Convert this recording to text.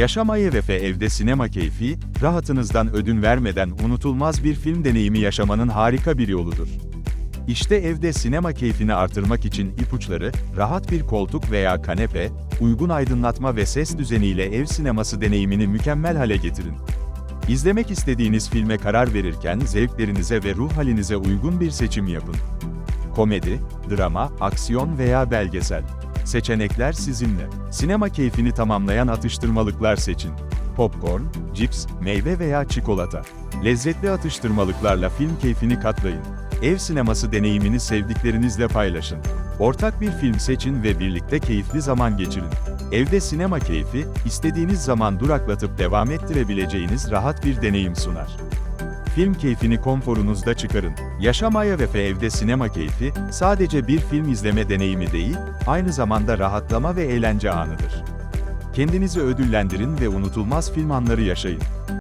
Yaşam IMF evde sinema keyfi, rahatınızdan ödün vermeden unutulmaz bir film deneyimi yaşamanın harika bir yoludur. İşte evde sinema keyfini artırmak için ipuçları, rahat bir koltuk veya kanepe, uygun aydınlatma ve ses düzeniyle ev sineması deneyimini mükemmel hale getirin. İzlemek istediğiniz filme karar verirken zevklerinize ve ruh halinize uygun bir seçim yapın. Komedi, drama, aksiyon veya belgesel. Seçenekler sizinle. Sinema keyfini tamamlayan atıştırmalıklar seçin. Popcorn, cips, meyve veya çikolata. Lezzetli atıştırmalıklarla film keyfini katlayın. Ev sineması deneyimini sevdiklerinizle paylaşın. Ortak bir film seçin ve birlikte keyifli zaman geçirin. Evde sinema keyfi, istediğiniz zaman duraklatıp devam ettirebileceğiniz rahat bir deneyim sunar. Film keyfini konforunuzda çıkarın. Yaşam IMF evde sinema keyfi, sadece bir film izleme deneyimi değil, aynı zamanda rahatlama ve eğlence anıdır. Kendinizi ödüllendirin ve unutulmaz film anları yaşayın.